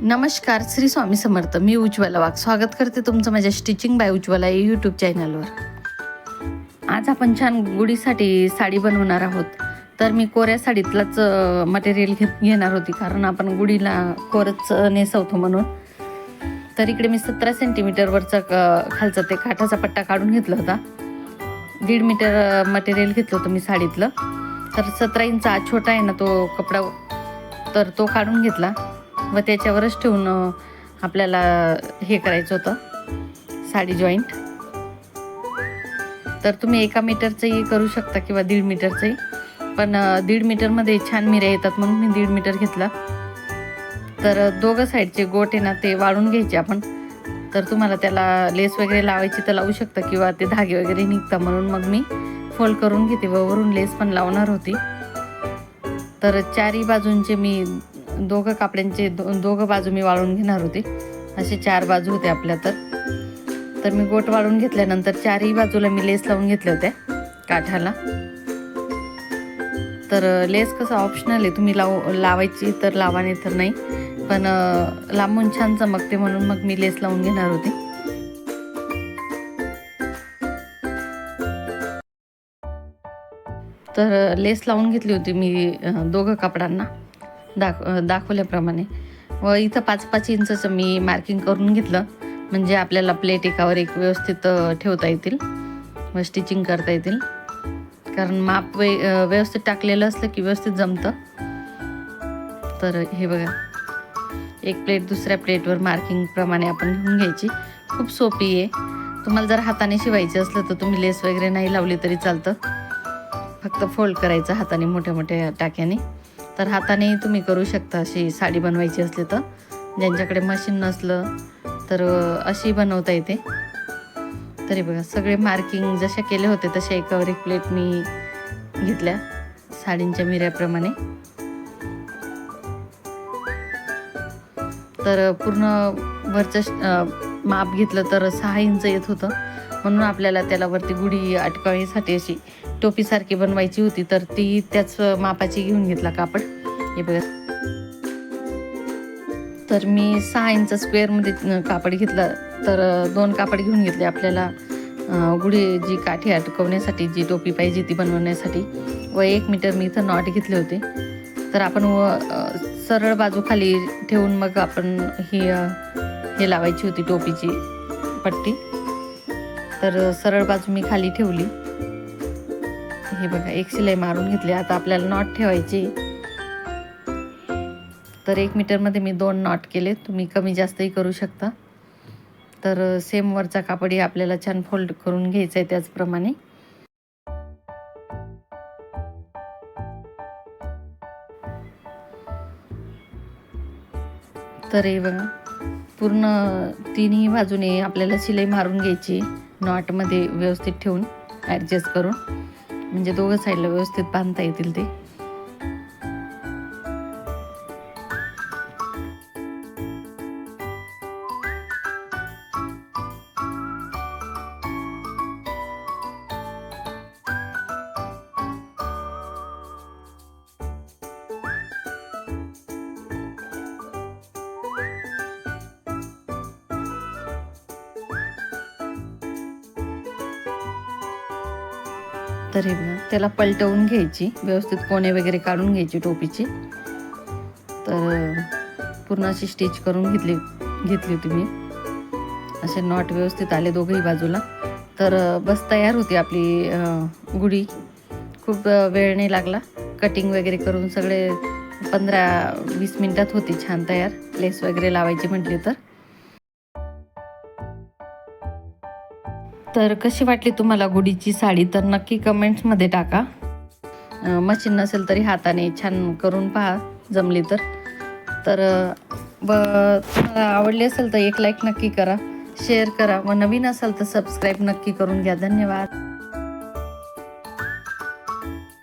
नमस्कार श्री स्वामी समर्थ. मी उज्ज्वला वाघ. स्वागत करते तुमचं माझ्या स्टिचिंग बाय उज्ज्वला या यूट्यूब चॅनलवर आज आपण छान गुढीसाठी साडी बनवणार आहोत. तर मी कोऱ्या साडीतलाच मटेरियल घेत घेणार होती. कारण आपण गुढीला कोरच नेसवतो म्हणून. तर इकडे मी सतरा सेंटीमीटरवरचा क- खालचा ते काठाचा पट्टा काढून घेतला होता. दीड मीटर मटेरियल घेतलं होतं मी साडीतलं. तर सतरा इंच छोटा आहे ना तो कपडा तर तो काढून घेतला. व त्याच्यावरच ठेवून आपल्याला हे करायचं होतं. साडी जॉईंट तर तुम्ही एका मीटरचंही करू शकता किंवा दीड मीटरचंही. पण दीड मीटरमध्ये छान मिऱ्या येतात म्हणून मी दीड मीटर घेतला. तर दोघं साईडचे गोट आहे ना ते वाळून घ्यायचे आपण. तर तुम्हाला त्याला लेस वगैरे लावायची तर लावू शकता किंवा ते धागे वगैरे निघता म्हणून मग मी फोल्ड करून घेते. व वरून लेस पण लावणार होती. तर चारही बाजूंचे मी दोघं कापड्यांचे दो दोघं बाजू मी वाळून घेणार होते. असे चार बाजू होते आपल्या तर. तर मी गोट वाळून घेतल्यानंतर चारही बाजूला मी लेस लावून घेतल्या होत्या काठाला. तर लेस कसं ऑप्शनल आहे तुम्ही लाव लावायची तर लावाने तर नाही. पण लांबून छान चमकते म्हणून मग मी लेस लावून घेणार होते. तर लेस लावून घेतली होती मी दोघं कापडांना. दाख दाखवल्याप्रमाणे. व इथं पाच पाच इंचचं मी मार्किंग करून घेतलं. म्हणजे आपल्याला प्लेट एकावर एक व्यवस्थित ठेवता येतील. व स्टिचिंग करता येतील. कारण माप वे व्यवस्थित टाकलेलं असलं की व्यवस्थित जमतं. तर हे बघा. एक प्लेट दुसऱ्या प्लेटवर मार्किंग प्रमाणे आपण घेऊन घ्यायची. खूप सोपी आहे. तुम्हाला जर हाताने शिवायची असलं तर तुम्ही लेस वगैरे नाही लावली तरी चालतं. फक्त फोल्ड करायचं हाताने मोठ्या मोठ्या टाक्याने. तर हाताने तुम्ही करू शकता अशी साडी बनवायची असली तर. ज्यांच्याकडे मशीन नसलं तर अशी बनवता येते. तरी बघा सगळे मार्किंग जसे केले होते तसे एकावर एक प्लेट मी घेतल्या साडींच्या मिऱ्याप्रमाणे. तर पूर्ण वरच्या माप घेतलं तर सहा इंच येत होतं. म्हणून आपल्याला त्याला वरती गुढी अटकावण्यासाठी अशी टोपीसारखी बनवायची होती. तर ती त्याच मापाची घेऊन घेतला कापड. हे बघा. तर मी सहा इंच स्क्वेअरमध्ये कापड घेतलं. तर दोन कापड घेऊन घेतले आपल्याला. गुढी जी काठी अटकवण्यासाठी जी टोपी पाहिजे ती बनवण्यासाठी. व एक मीटर मी इथं नॉट घेतले होते. तर आपण व सरळ बाजू खाली ठेवून मग आपण ही हे लावायची होती टोपीची पट्टी. तर सरळ बाजू मी खाली ठेवली. हे बघा एक शिलाई मारून घेतली. आता आपल्याला नॉट ठेवायची. तर एक मीटरमध्ये मी दोन नॉट केले. तुम्ही कमी जास्तही करू शकता. तर सेम वरचा कापडही आपल्याला छान फोल्ड करून घ्यायचा आहे त्याचप्रमाणे. तर हे बघा पूर्ण तिन्ही बाजूने आपल्याला शिलाई मारून घ्यायची नॉटमध्ये व्यवस्थित ठेवून ॲडजस्ट करून. म्हणजे दोघं साईडला व्यवस्थित बांधता येतील ते. तर हे बघा त्याला पलटवून घ्यायची व्यवस्थित कोणे वगैरे काढून घ्यायची टोपीची. तर पूर्ण अशी स्टिच करून घेतली घेतली होती मी. असे नॉट व्यवस्थित आले दोघंही बाजूला. तर बस तयार होती आपली गुढी. खूप वेळ नाही लागला. कटिंग वगैरे करून सगळे पंधरा वीस मिनटात होती छान तयार. लेस वगैरे लावायची म्हटली तर. तर कशी वाटली तुम्हाला गुडीची साडी? तर नक्की कमेंट्समध्ये टाका. मशीन नसेल तरी हाताने छान करून पहा जमली तर. तर ब तुम्हाला आवडली असेल तर एक लाईक नक्की करा शेअर करा. व नवीन असाल तर सबस्क्राईब नक्की करून घ्या. धन्यवाद.